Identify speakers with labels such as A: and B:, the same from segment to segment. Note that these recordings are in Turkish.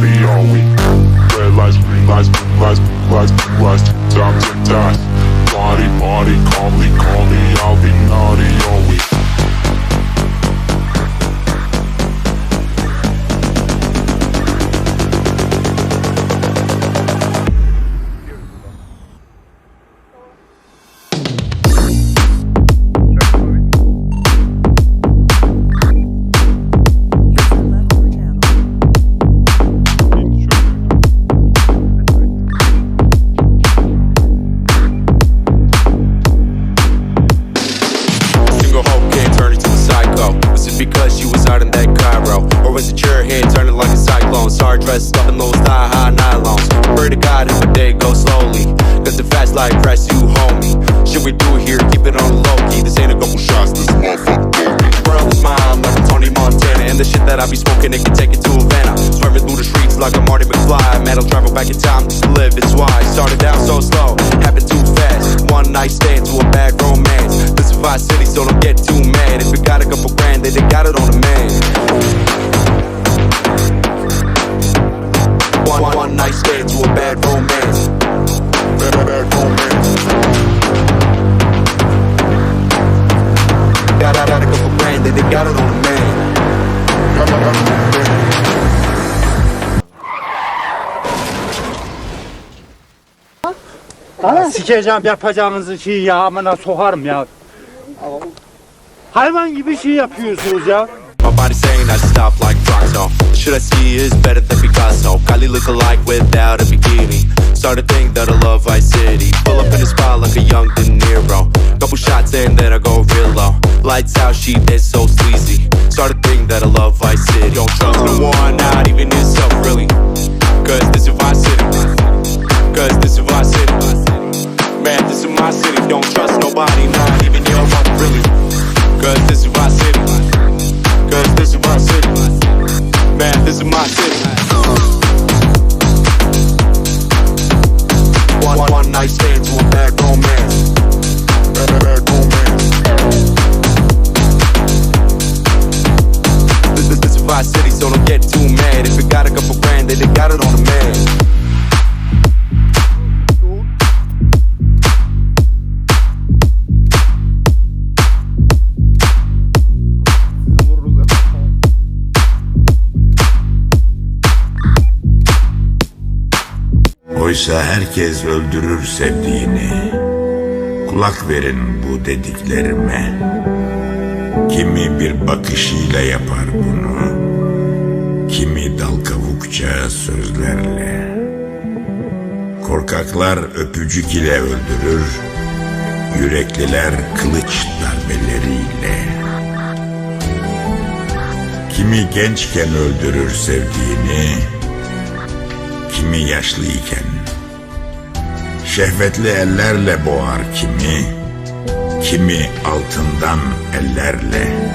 A: naughty, are we? Red lights, green lights, blue lights, blue lights, blue lights, top to top. Party, party, call me, call me, I'll be naughty, are we?
B: Out that Cairo? Or was it your head turning like a cyclone? Sorry, dressed up in those thigh high nylons. Pray to God my day goes slowly. Cause the fast life press you, homie. Should we do it here? Keep it on low key. This ain't a couple shots, this motherfucker. World is mine, like a Tony Montana. And the shit that I be smoking, it can take it to Havana. Swerving through the streets like a Marty McFly. Man, I'll travel back in time to live, it's why. Started down so slow, happened too fast. One night stand to a bad romance. Vice City, so don't get too mad. If you got a couple grand, then they got it on the man. One, one, night stand to a bad romance.
A: Bad, bad romance.
B: Got, got, got a couple grand, then they got it on the man.
C: Sikeceğim yapacağınızı şey ya amına sokarım ya. Hayvan gibi şey yapıyorsunuz ya.
B: My body saying I stop like. The shit I see is better than Picasso. Kylie look alike without a bikini. Started think that I love Vice City. Pull up in the spot like a young De Niro. Couple shots in, then I go real low. Lights out, she is so sleazy. Started think that I love Vice City. Don't trust no one, mad. If you got a couple grand, then they got it on the man.
D: Oysa herkes öldürür sevdiğini. Kulak verin bu dediklerime. Kimi bir bakışıyla yapar bunu. Korkaklar öpücük ile öldürür. Yürekliler kılıç darbeleriyle. Kimi gençken öldürür sevdiğini, kimi yaşlıyken. Şehvetli ellerle boğar kimi, kimi altından ellerle.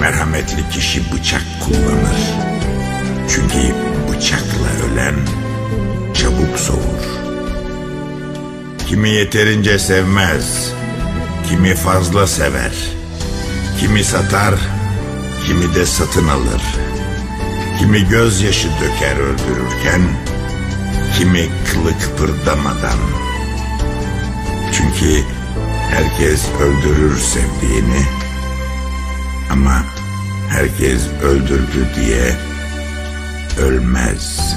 D: Merhametli kişi bıçak kullanır. Çünkü bıçakla ölen çabuk soğur. Kimi yeterince sevmez, kimi fazla sever. Kimi satar, kimi de satın alır. Kimi gözyaşı döker öldürürken, kimi kılı kıpırdamadan. Çünkü herkes öldürür sevdiğini ama herkes öldürdü diye ölmez.